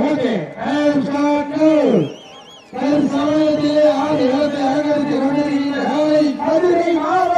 Okay I'm doctor தன் சமயத்திலே ஆதி okay அலங்கரித்து கொண்டிருக்கின்ற காலை மதுரை மாவட்டம்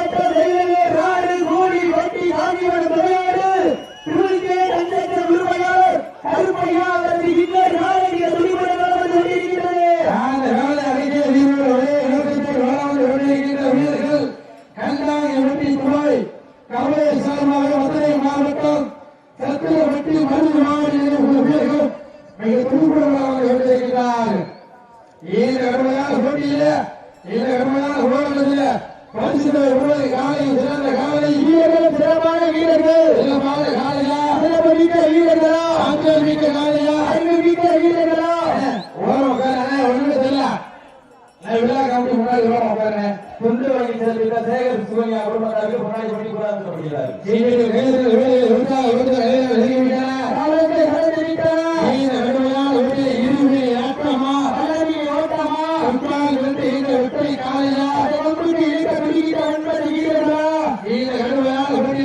சிறந்த காலை சிறந்த காலை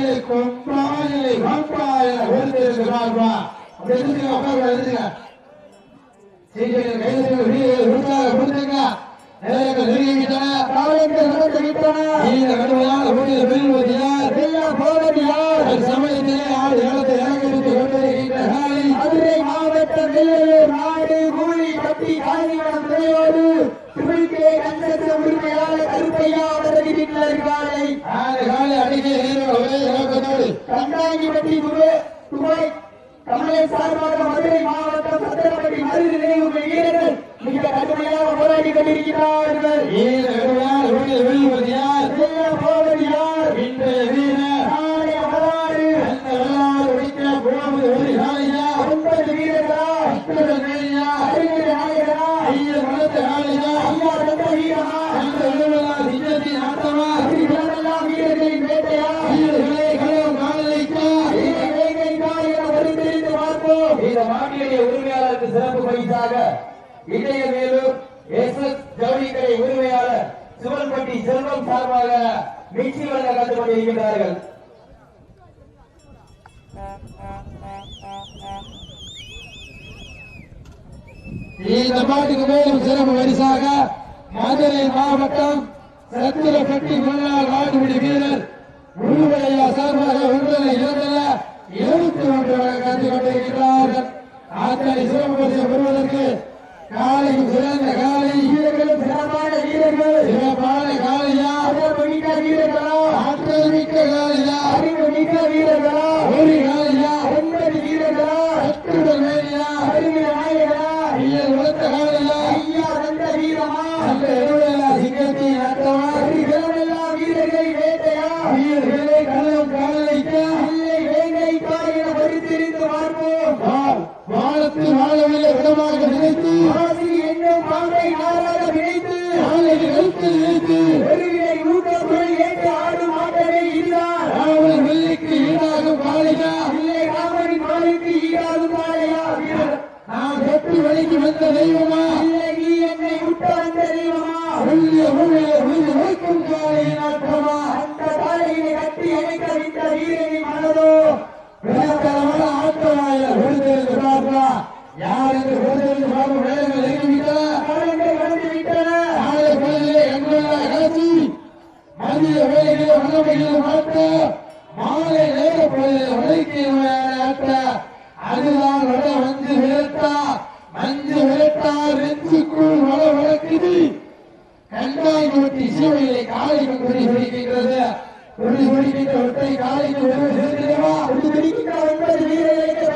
பாயலை கொம்பாயலை வாப்பாயலை ஓடுதேருக்கு வாழ்வா அப்படி எழுதுங்க உட்கார எழுதுங்க சமயத்திலே ஆள் ஏழத்தை இறங்கெடுத்து கொண்டிருக்கின்ற மாவட்டம் நாடு கூலி கட்டி காரியம் தலைவோடு கோரிக்கை கஞ்சத்து உரிமையாளர் கருப்பையா அவர்களின் காலை கண்டாங்கிப்பட்டி துபாய் தமிழை சார்பாக மதுரை மாவட்டம் சத்திரப்பட்டி மறு நினைவு வீரர்கள் மிக கடுமையாக போராடி கொண்டிருக்கிறார்கள். கோவில்பட்டி செல்வம் சார்பாக மீட்டில் வழங்க கற்றுக் இந்த பாட்டுக்கு மேலும் சிறப்பு வரிசாக மதுரை மாவட்டம் சத்திரப்பட்டி முன்னாள் நாடுபிடி வீரர் உருவடையா சார்பாக ஒன்றரை இரண்டரை எழுபத்தி ஒன்று வழங்க கொண்டிருக்கிறார்கள் ஆத்தனை சிறப்பு பரிசு பெறுவதற்கு காலை சிறந்த காலை. வீரர்கள் சிறப்பான வீரர்கள். சிறப்பான காலையா? வீரர்களா? தெரியுமா இல்லடி என்னை விட்டவன் தெரியுமா உள்ளே உள்ளே உயிர் வைக்கும் காலையின் அர்த்தமா அந்த காலையினை கட்டி அணைக்க விட்ட வீரனை மனதோ விளக்கரமான ஆட்டமாய விழுந்தெழுந்து பார்ப்பா. யார் என்று விழுந்தெழுந்து பார்க்கும் வேலைகள் இறங்கிவிட்டன கடந்து விட்டன நாளைய பொழுதிலே எங்களா கலத்தி மதிய மாலை நேர பொழுதில் வலைக்கு ஒரு கோடி மீட்டர் ஒற்றை காலைக்கு உணவு சேர்க்கிறேவா? ஒரு துடிக்கின்ற வீரர்களுக்கு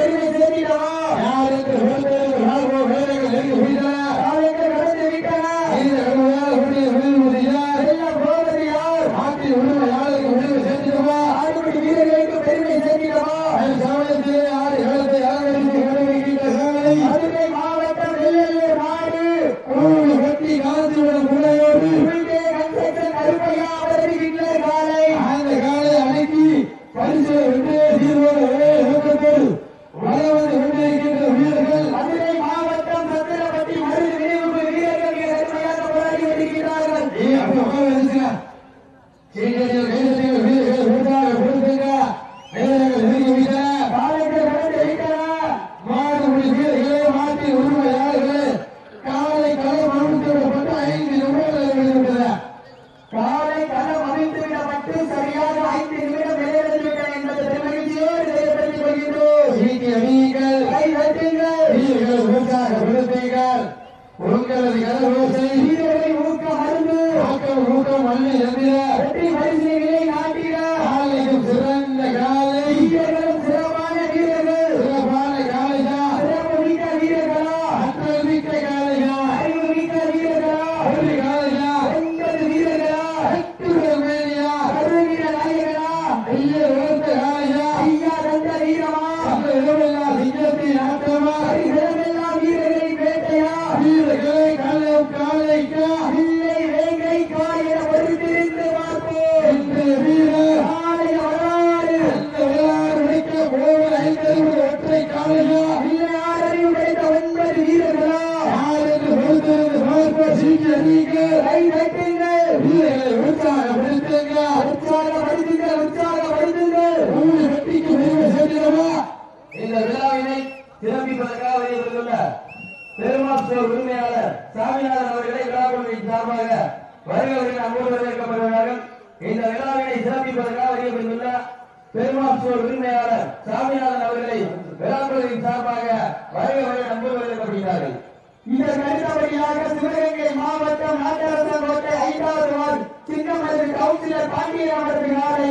இதற்கு அடுத்தபடியாக சிவகங்கை மாவட்டம் நாட்டரசன் கோட்டை ஐந்தாவது வார்டு சின்னமலை கவுன்சிலர் பாண்டியன் அவர்கள் நாளை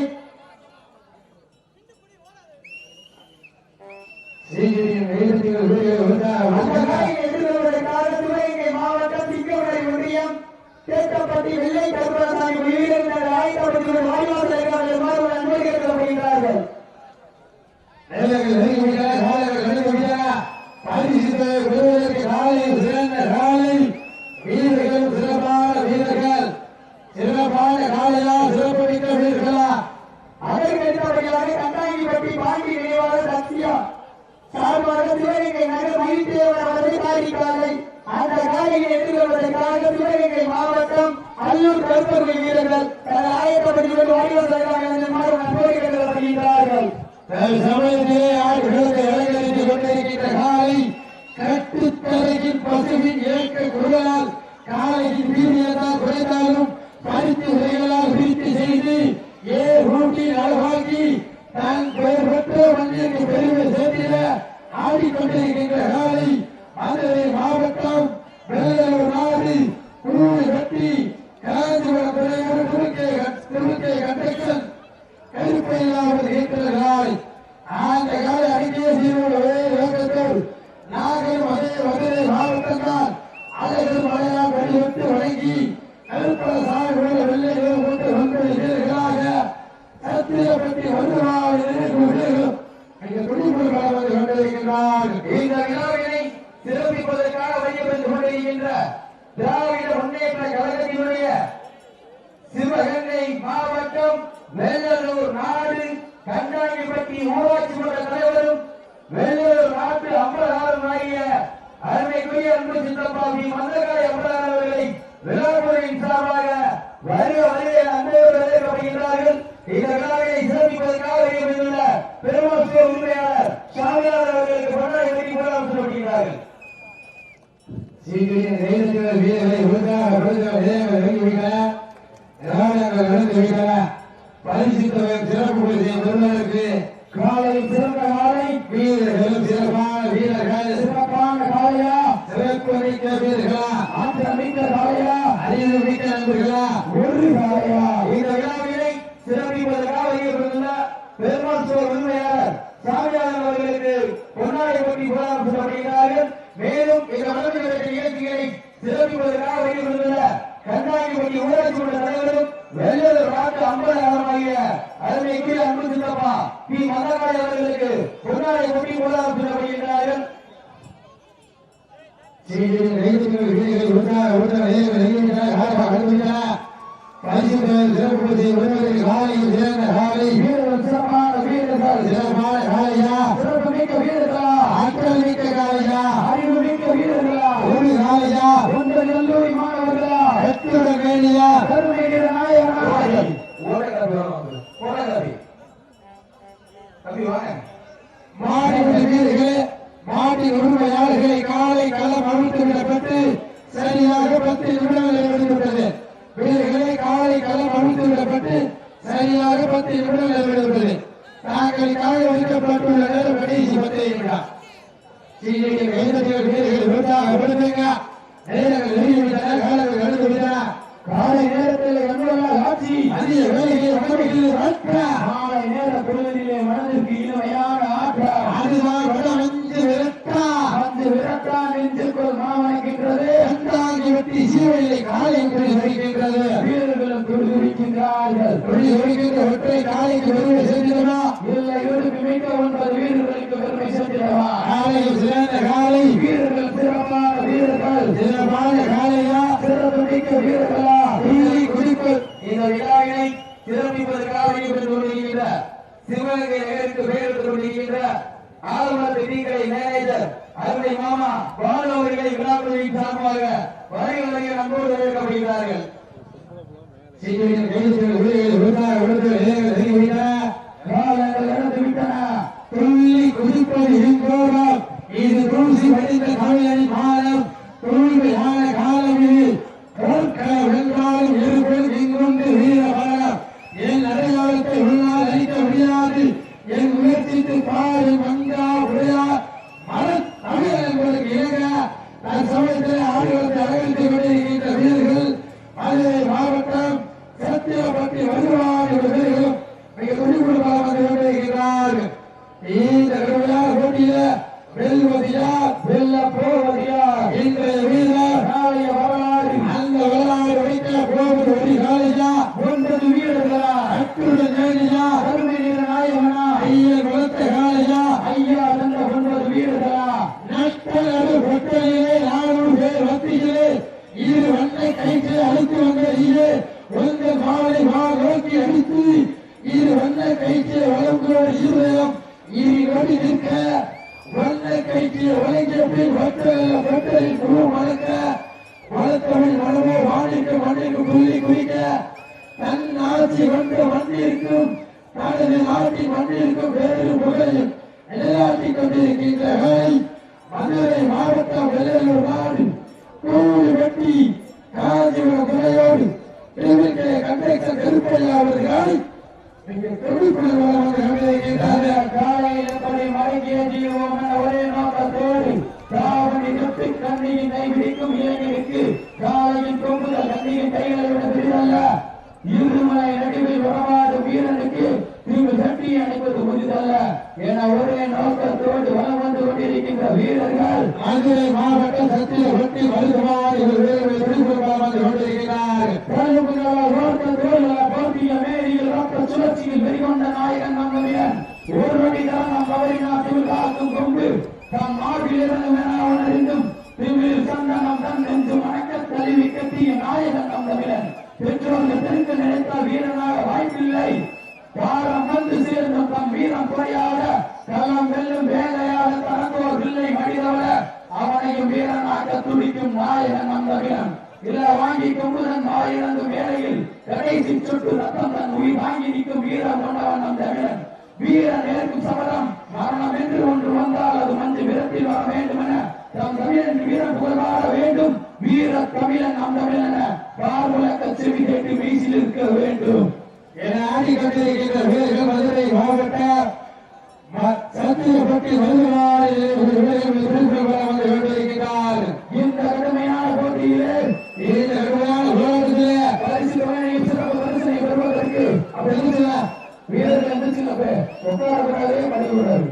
மாவட்டம் சிங்கமலை ஒன்றியம் தேக்கப்பட்டி வெள்ளை பெயர் பெற்ற வங்கியின் பெருமை சேர்த்திட ஆடிக்கொண்டிருக்கின்ற காலை மதுரை தலைவராக உரையப்பட்டுக் கொண்டிருக்கின்ற திராவிட முன்னேற்ற கழகத்தினுடைய சிவகங்கை மாவட்டம் வெள்ளலூர் நாடு கண்டாங்கிப்பட்டி ஊராட்சி நாட்டு அம்பலாரும் ஆகிய அருமைக்குரிய அன்பு சித்தப்பா பி மந்தகாரி அம்பலார் அவர்களை விழாக்குழுவின் சார்பாக வருக வருகை அன்போடு வரவேற்கப்படுகின்றார்கள். இந்த விழாவை சிறப்பிப்பதற்காக அமைந்துள்ள பெருமாள் உரிமையாளர் சாமியார் அவர்களுக்கு கொண்டாடி சீக்கிரம் தெய்வத்தினர் வீரர்களை ஒழுங்காக கொடுக்க விதயங்களை விலகி வைக்கல ரகடங்களை விளக்கி வைக்கல பரிசு தொகை சிறப்பு பரிசு பெறுவதற்கு காலை சிறந்த காலை. வீரர்களும் சிறப்பான வீரர்கள். சிறப்பான காலையா? சிறப்பு மிக்க வீரர்களா? ஒரு எப்படி உள்ளார் சொல்லப்படுகின்றார்கள் கல்வி வாங்க. மாடு உரிமையாளர்களே மாட்டின் உரிமையாளர்களை காலை களம் அவிழ்த்து விடப்பட்டு சரியான காலை கொடுமை செய்கிறதா இல்லை இவருக்கு மீட்ட ஒன்பது வீரர்களுக்கு பெருமை செய்கிறதா காலையில் சிறந்த காலை. வீரர்கள் சிறப்பான வீரர்கள். சிறப்பான காலையா? சிறப்பு மிக்க வீரர்களா? भाई बहनी की भाई यानी भाई கொண்டிருக்கும் வேறு முறையில் நிலையாட்டிக் கொண்டிருக்கின்ற மதுரை மாவட்டம் வெள்ளையூர் நாடு Thank you. கடைசி சுட்டு ரத்தம் தன் உயிர் வாங்கி நிற்கும் வீரம் கொண்டவன் நம் தமிழன் வீர நேர்க்கும் மரணம் என்று ஒன்று வந்தால் அது மஞ்சு விரத்தில் வர வேண்டும் என. நம் தமிழன் வீரம் புகழாட வேண்டும். வீர தமிழன் நம் தமிழன் என. பார்வலக்க செவி கேட்டு வீசில் இருக்க வேண்டும். என ஆடி கட்டிருக்கின்ற வீரர்கள் மதுரை மாவட்ட சத்தியப்பட்டி மதுரை ஒப்பாளர்களாலே பணிபுரிகிறார்.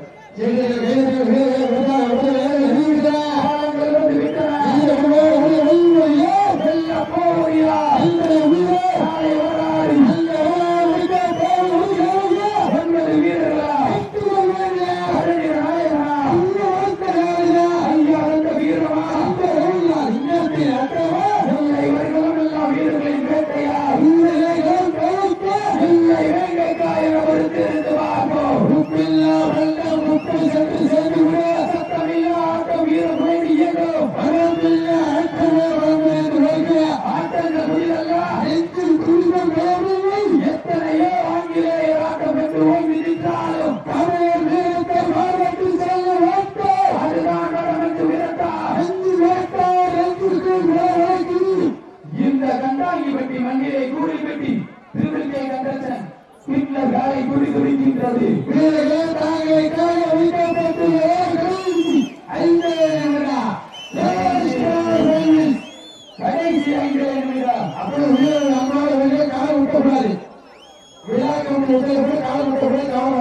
করতে হবে কাজ করতে হবে কাম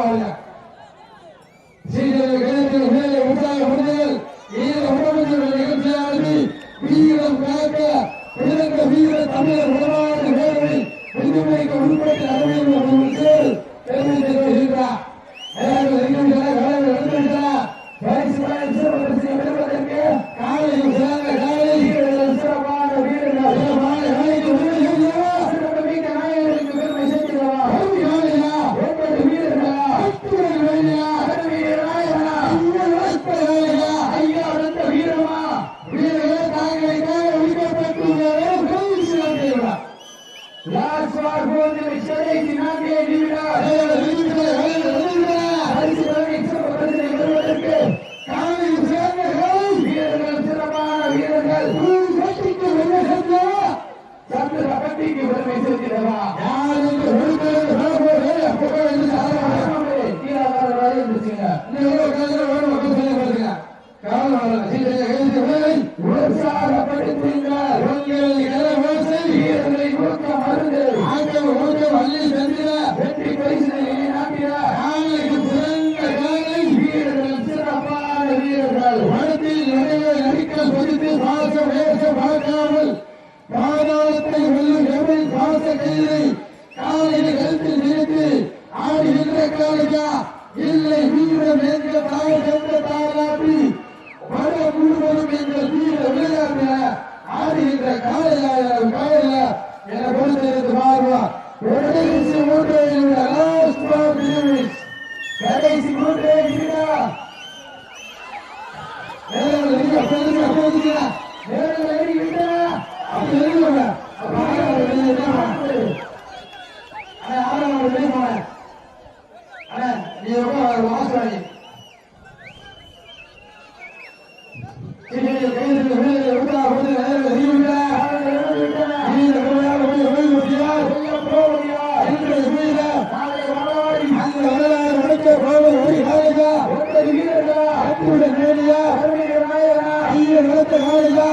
Pero கடைசி மூன்று இருடா வேற மகளிரா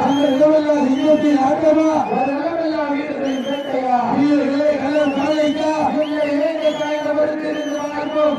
தங்கள் இடமெல்லாம் இல்லத்தில் ஆட்டமா வீரர்களை கள்ளம் காலைக்கா வீரர்களை காயப்படுத்திருந்தார்கள்